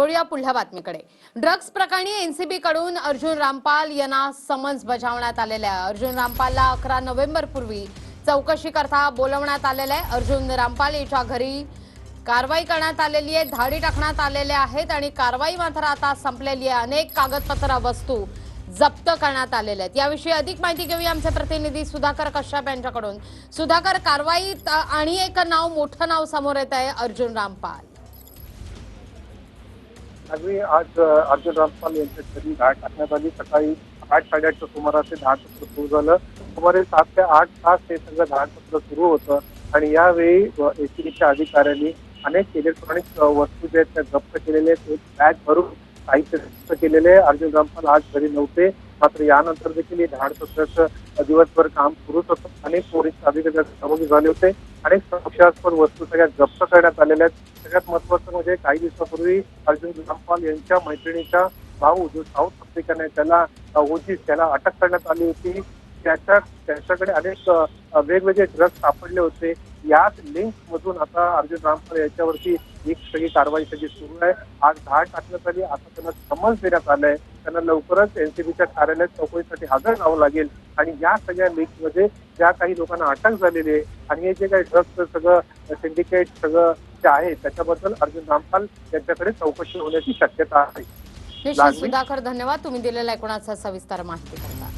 वळूया पुढल्या बातमीकडे. ड्रग्ज प्रकरणी एनसीबी कडून अर्जुन रामपाल यांना समन्स बजावण्यात आलेल्या आहे. अर्जुन रामपालला अकरा नोव्हेंबर पूर्वी चौकशी करता बोलवण्यात आलेलं आहे. अर्जुन रामपाल याच्या घरी कारवाई करण्यात आलेली आहे धाडी टाकण्यात आलेल्या आहेत आणि कारवाई मात्र आता संपलेली आहे. अनेक कागदपत्र वस्तू जप्त करण्यात आलेल्या आहेत. याविषयी अधिक माहिती घेऊया आमचे प्रतिनिधी सुधाकर कश्यप यांच्याकडून. सुधाकर कारवाईत आणि एक नाव मोठं नाव समोर येत आहे अर्जुन रामपाल. अगदी आज अर्जुन रामपाल यांच्या घरी धाड टाकण्यात आली. सकाळी आठ साडेआठच्या सुमारास हे धाडपत्र सुरू झालं. सुमारे सात ते आठ तास हे सगळं धाडपत्र सुरू होतं. आणि यावेळी एसीबीच्या अधिकाऱ्यांनी अनेक इलेक्ट्रॉनिक वस्तू जे आहेत त्या जप्त केलेले आहेत. एक बॅग भरून साहित्य जप्त केलेले. अर्जुन रामपाल आज घरी नव्हते. मात्र यानंतर देखील हे धाडपत्राचं दिवसभर काम सुरूच होतं अनेक पोलीस अधिकारी सहभागी झाले होते. अनेक संशयास्पद वस्तू सगळ्या जप्त करण्यात आलेल्या आहेत. सगळ्यात महत्वाचं म्हणजे काही दिवसापूर्वी अर्जुन रामपाल यांच्या मैत्रिणीचा भाऊ जो साऊथ आफ्रिकन आहे त्याला ओजीस त्याला अटक करण्यात आली होती. त्याच्या त्याच्याकडे अनेक वेगवेगळे ड्रग्ज सापडले होते. याच लिंक मधून आता अर्जुन रामपाल याच्यावरती एक सगळी कारवाई सगळी सुरू आहे. आज धाड टाकण्यात आली. आता त्यांना समन्स देण्यात आलंय. त्यांना लवकरच एनसीबीच्या कार्यालयात चौकशीसाठी हजर राहावं लागेल. आणि या सगळ्या लिंकमध्ये ज्या काही लोकांना अटक झालेली आहे आणि हे जे काही ड्रग्ज सगळं सिंडिकेट सगळं जे आहे त्याच्याबद्दल अर्जुन रामपाल यांच्याकडे चौकशी होण्याची शक्यता आहे. सुधाकर धन्यवाद. तुम्ही दिलेल्या एकूणाचा सविस्तर माहिती करता.